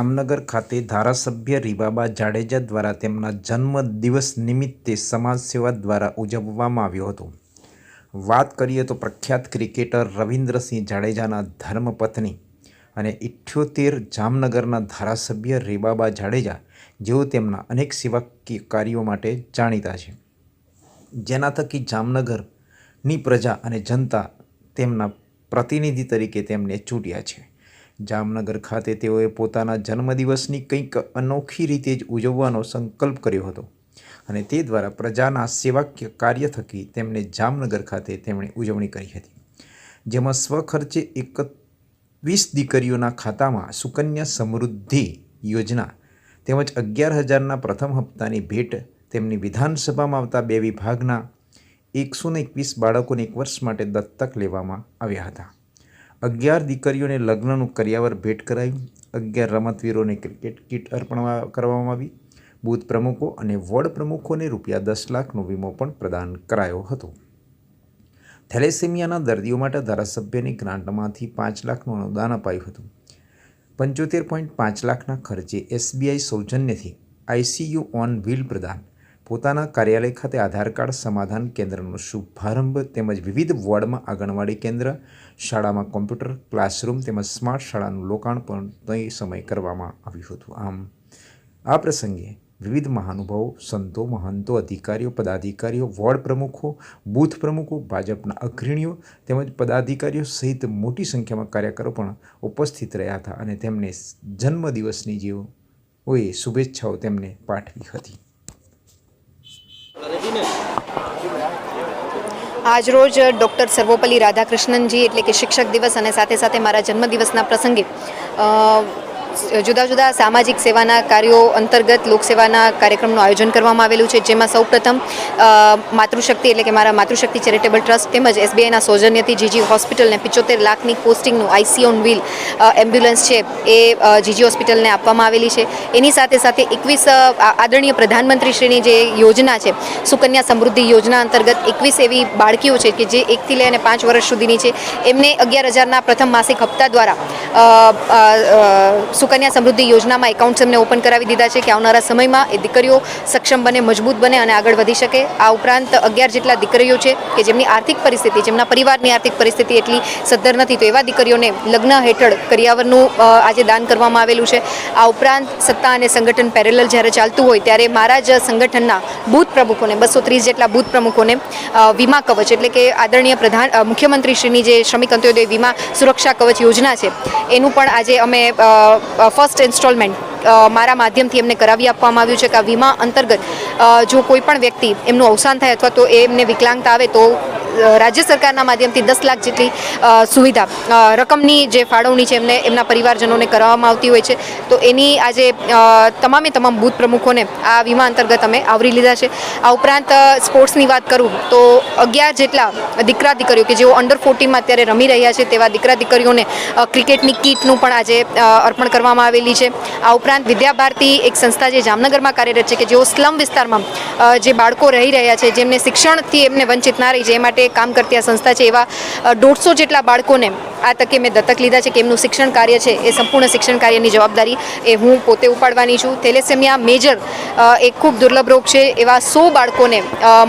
જામનગર ખાતે ધારાસભ્ય રીબાબા જાડેજા દ્વારા તેમના જન્મદિવસ નિમિત્તે સમાજ સેવા દ્વારા ઉજવવામાં આવ્યો હતો. વાત કરીએ તો પ્રખ્યાત ક્રિકેટર રવિન્દ્રસિંહ જાડેજાના ધર્મપત્ની અને ઇઠ્યોતેર જામનગરના ધારાસભ્ય રીબાબા જાડેજા, જેઓ તેમના અનેક સેવાકીય કાર્યો માટે જાણીતા છે. જેના થકી જામનગરની પ્રજા અને જનતા તેમના પ્રતિનિધિ તરીકે તેમને ચૂંટ્યા છે. જામનગર ખાતે તેઓએ પોતાના જન્મદિવસની કંઈક અનોખી રીતે જ ઉજવવાનો સંકલ્પ કર્યો હતો અને તે દ્વારા પ્રજાના સેવાકીય કાર્ય થકી તેમણે જામનગર ખાતે તેમણે ઉજવણી કરી હતી. જેમાં સ્વખર્ચે એકવીસ દીકરીઓના ખાતામાં સુકન્યા સમૃદ્ધિ યોજના તેમજ અગિયાર હજારના પ્રથમ હપ્તાની ભેટ તેમની વિધાનસભામાં આવતા બે વિભાગના એકસોને એકવીસ બાળકોને એક વર્ષ માટે દત્તક લેવામાં આવ્યા હતા. અગિયાર દીકરીઓને લગ્નનું કર્યાવર ભેટ કરાયું. અગિયાર રમતવીરોને ક્રિકેટ કીટ અર્પણ કરવામાં આવી. બૂથ પ્રમુખો અને વોર્ડ પ્રમુખોને રૂપિયા દસ લાખનો વીમો પણ પ્રદાન કરાયો હતો. થેલેસેમિયાના દર્દીઓ માટે ધારાસભ્યની ગ્રાન્ટમાંથી પાંચ લાખનું અનુદાન અપાયું હતું. પંચોતેર પોઈન્ટ પાંચ લાખના ખર્ચે એસબીઆઈ સૌજન્યથી આઈસીયુ ઓન વ્હીલ પ્રદાન પોતાના કાર્યાલય ખાતે આધાર કાર્ડ સમાધાન કેન્દ્રનો શુભારંભ તેમજ વિવિધ વોર્ડમાં આંગણવાડી કેન્દ્ર, શાળામાં કોમ્પ્યુટર ક્લાસરૂમ તેમજ સ્માર્ટ શાળાનું લોકાણ પણ તે સમયે કરવામાં આવ્યું હતું. આમ, આ પ્રસંગે વિવિધ મહાનુભાવો, સંતો, મહંતો, અધિકારીઓ, પદાધિકારીઓ, વોર્ડ પ્રમુખો, બૂથ પ્રમુખો, ભાજપના અગ્રણીઓ તેમજ પદાધિકારીઓ સહિત મોટી સંખ્યામાં કાર્યકરો પણ ઉપસ્થિત રહ્યા હતા અને તેમને જન્મદિવસની જેઓએ શુભેચ્છાઓ તેમને પાઠવી હતી. આજરોજ ડૉક્ટર સર્વોપલ્લી રાધાકૃષ્ણનજી એટલે કે શિક્ષક દિવસ અને સાથે સાથે મારા જન્મદિવસના પ્રસંગે જુદા જુદા સામાજિક સેવાના કાર્યો અંતર્ગત લોકસેવાના કાર્યક્રમનું આયોજન કરવામાં આવેલું છે, જેમાં સૌપ્રથમ પ્રથમ માતૃશક્તિ એટલે કે મારા માતૃશક્તિ ચેરિટેબલ ટ્રસ્ટ તેમજ એસબીઆઈના સૌજન્યથી જીજી હોસ્પિટલને પિચોતેર લાખની પોસ્ટિંગનું આઈસી ઓન વ્હીલ એમ્બ્યુલન્સ છે, એ જીજી હોસ્પિટલને આપવામાં આવેલી છે. એની સાથે સાથે એકવીસ આદરણીય પ્રધાનમંત્રીશ્રીની જે યોજના છે, સુકન્યા સમૃદ્ધિ યોજના અંતર્ગત એકવીસ એવી બાળકીઓ છે કે જે એકથી લઈને પાંચ વર્ષ સુધીની છે. એમને અગિયાર હજારના પ્રથમ માસિક હપ્તા દ્વારા સુકન્યા સમૃદ્ધિ યોજનામાં એકાઉન્ટ્સ એમને ઓપન કરાવી દીધા છે કે આવનારા સમયમાં એ દીકરીઓ સક્ષમ બને, મજબૂત બને અને આગળ વધી શકે. આ ઉપરાંત અગિયાર જેટલા દીકરીઓ છે કે જેમની આર્થિક પરિસ્થિતિ, જેમના પરિવારની આર્થિક પરિસ્થિતિ એટલી સદ્ધર નથી, તો એવા દીકરીઓને લગ્ન હેઠળ કરિયાવરનું આજે દાન કરવામાં આવેલું છે. આ ઉપરાંત સત્તા અને સંગઠન પેરેલલ જ્યારે ચાલતું હોય ત્યારે મારા જ સંગઠનના બૂથ પ્રમુખોને, બસો ત્રીસ જેટલા બૂથ પ્રમુખોને વીમા કવચ એટલે કે આદરણીય પ્રધાન મુખ્યમંત્રીશ્રીની જે શ્રમિક અંત્યોદય વીમા સુરક્ષા કવચ યોજના છે એનું પણ આજે અમે ફર્સ્ટ ઇન્સ્ટોલમેન્ટ મારા માધ્યમથી એમને કરાવી આપવામાં આવ્યું છે કે આ વીમા અંતર્ગત જો કોઈ પણ વ્યક્તિ એમનું અવસાન થાય અથવા તો એમને વિકલાંગતા આવે તો રાજ્ય સરકારના માધ્યમથી દસ લાખ જેટલી સુવિધા રકમની જે ફાળવણી છે એમને એમના પરિવારજનોને કરવામાં આવતી હોય છે. તો એની આજે તમામે તમામ બૂથ પ્રમુખોને આ વીમા અંતર્ગત અમે આવરી લીધા છે. આ ઉપરાંત સ્પોર્ટ્સની વાત કરું, તો અગિયાર જેટલા દીકરા દીકરીઓ કે જેઓ અંડર ફોર્ટીનમાં અત્યારે રમી રહ્યા છે તેવા દીકરા દીકરીઓને ક્રિકેટની કીટનું પણ આજે અર્પણ કરવામાં આવેલી છે. આ ઉપરાંત વિદ્યાભારતી એક સંસ્થા જે જામનગરમાં કાર્યરત છે કે જેઓ સ્લમ વિસ્તારમાં જે બાળકો રહી રહ્યા છે, જેમને શિક્ષણથી એમને વંચિત ના રહી છે એ માટે કામ કરતી આ સંસ્થા છે એવા દોઢસો જેટલા બાળકોને આ તકે મેં દત્તક લીધા છે કે એમનું શિક્ષણ કાર્ય છે, એ સંપૂર્ણ શિક્ષણ કાર્યની જવાબદારી એ હું પોતે ઉપાડવાની છું. થેલેસેમિયા મેજર એક ખૂબ દુર્લભ રોગ છે એવા સો બાળકોને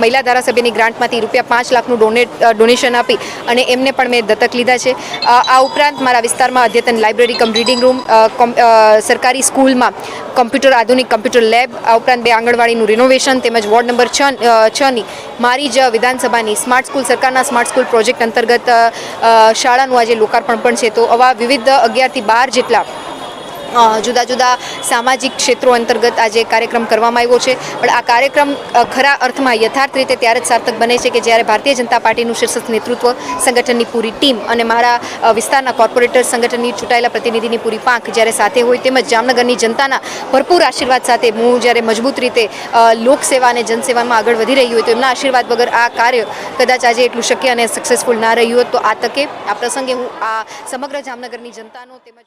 મહિલા ધારાસભ્યની ગ્રાન્ટમાંથી રૂપિયા પાંચ લાખનું ડોનેટ ડોનેશન આપી અને એમને પણ મેં દત્તક લીધા છે. આ ઉપરાંત મારા વિસ્તારમાં અદ્યતન લાઇબ્રેરી કમ રીડિંગ રૂમ સરકારી સ્કૂલમાં કમ્પ્યુટર, આધુનિક કમ્પ્યુટર લેબ, આ ઉપરાંત બે આંગણવાડીનું રિનોવેશન તેમજ વોર્ડ નંબર છ છની મારી જ વિધાનસભાની સ્માર્ટ સ્કૂલ, સરકારના સ્માર્ટ સ્કૂલ પ્રોજેક્ટ અંતર્ગત શાળાનું આજે લોકાર્પણ પણ છે. તો આવા વિવિધ અગિયારથી બાર જેટલા જુદા જુદા સામાજિક ક્ષેત્રો અંતર્ગત આજે કાર્યક્રમ કરવામાં આવ્યો છે. પણ આ કાર્યક્રમ ખરા અર્થમાં યથાર્થ રીતે ત્યારે જ સાર્થક બને છે કે જ્યારે ભારતીય જનતા પાર્ટીનું શીર્ષક નેતૃત્વ સંગઠનની પૂરી ટીમ અને મારા વિસ્તારના કોર્પોરેટર સંગઠનની ચૂંટાયેલા પ્રતિનિધિની પૂરી પાંખ જ્યારે સાથે હોય તેમજ જામનગરની જનતાના ભરપૂર આશીર્વાદ સાથે હું જ્યારે મજબૂત રીતે લોકસેવા અને જનસેવામાં આગળ વધી રહી હોય તો એમના આશીર્વાદ વગર આ કાર્ય કદાચ આજે એટલું શક્ય અને સક્સેસફુલ ના રહ્યું હોત તો આ તકે આ પ્રસંગે હું આ સમગ્ર જામનગરની જનતાનો તેમજ